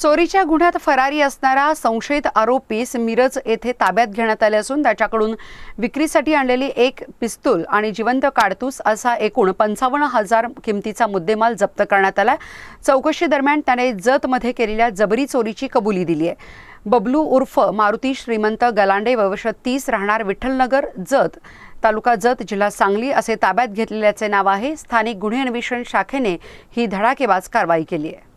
चोरीच्या गुन्ह्यात फरारी असणारा संशयित आरोपीस मिरज येथे ताब्यात घेण्यात आले असून त्याच्याकडून विक्रीसाठी आणलेली एक पिस्तूल आणि जिवंत काडतूस असा एकूण पंचावन्न हजार किमतीचा मुद्देमाल जप्त करण्यात आला चौकशी दरम्यान त्याने जतमध्ये केलेल्या जबरी चोरीची कबुली दिली आहे. बबलू उर्फ मारुती श्रीमंत गलांडे ववर्ष तीस राहणार विठ्ठलनगर जत तालुका जत जिल्हा सांगली असे ताब्यात घेतलेल्याचे नाव आहे. स्थानिक गुन्हे अन्वेषण शाखेने ही धडाकेबाज कारवाई केली आहे.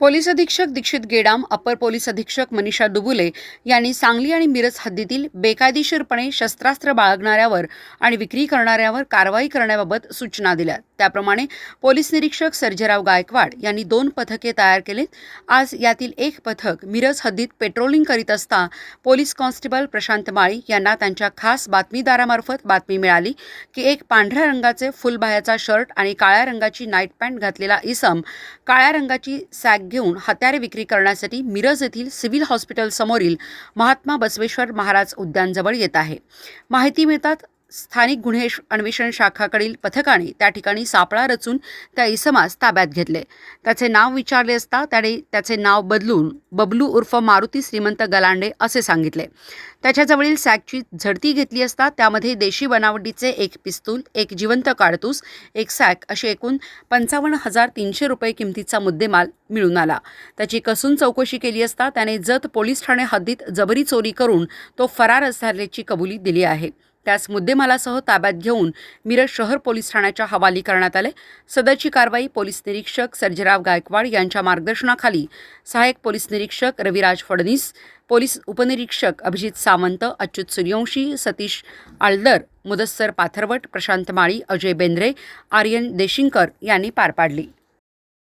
पोलीस अधीक्षक दीक्षित गेडाम अपर पोलीस अधीक्षक मनीषा दुबुले यांनी सांगली आणि मिरज हद्दीतील बेकायदेशीरपणे शस्त्रास्त्र बाळगणाऱ्यावर आणि विक्री करणाऱ्यावर कारवाई करण्याबाबत सूचना दिल्या. त्याप्रमाणे पोलीस निरीक्षक सर्जेराव गायकवाड यांनी दोन पथके तयार केलीत. आज यातील एक पथक मिरज हद्दीत पेट्रोलिंग करीत असता पोलीस कॉन्स्टेबल प्रशांत माळी यांना त्यांच्या खास बातमीदारामार्फत बातमी मिळाली की एक पांढऱ्या रंगाचे फुलबाह्याचा शर्ट आणि काळ्या रंगाची नाईट पॅन्ट घातलेला इसम काळ्या रंगाची सॅग घेऊन हत्यारे विक्री करण्यासाठी मिरज येथील सिव्हिल हॉस्पिटल समोरील महात्मा बसवेश्वर महाराज उद्यानजवळ येत आहे. माहिती मिळतात स्थानिक गुन्हे अन्वेषण शाखाकडील पथकाने त्या ठिकाणी सापळा रचून त्या इसमास ताब्यात घेतले. त्याचे नाव विचारले असता त्याने त्याचे नाव बदलून बबलू उर्फ मारुती श्रीमंत गलांडे असे सांगितले. त्याच्याजवळील सॅकची झडती घेतली असता त्यामध्ये देशी बनावटीचे एक पिस्तूल एक जिवंत काडतूस एक सॅक असे एकूण पंचावन्न हजार तीनशे रुपये किमतीचा मुद्देमाल मिळून आला. त्याची कसून चौकशी केली असता त्याने जत पोलीस ठाणे हद्दीत जबरी चोरी करून तो फरार असल्याची कबुली दिली आहे. त्यास मुद्देमालासह ताब्यात घेऊन मिरज शहर पोलीस ठाण्याच्या हवाली करण्यात आले. सदरची कारवाई पोलीस निरीक्षक सर्जेराव गायकवाड यांच्या मार्गदर्शनाखाली. सहाय्यक पोलीस निरीक्षक रविराज फडणीस पोलीस उपनिरीक्षक अभिजित सावंत अच्युत सूर्यवंशी सतीश आळदर मुदस्सर पाथरवट प्रशांत माळी अजय बेंद्रे आर्यन देशिंकर यांनी पार पाडली.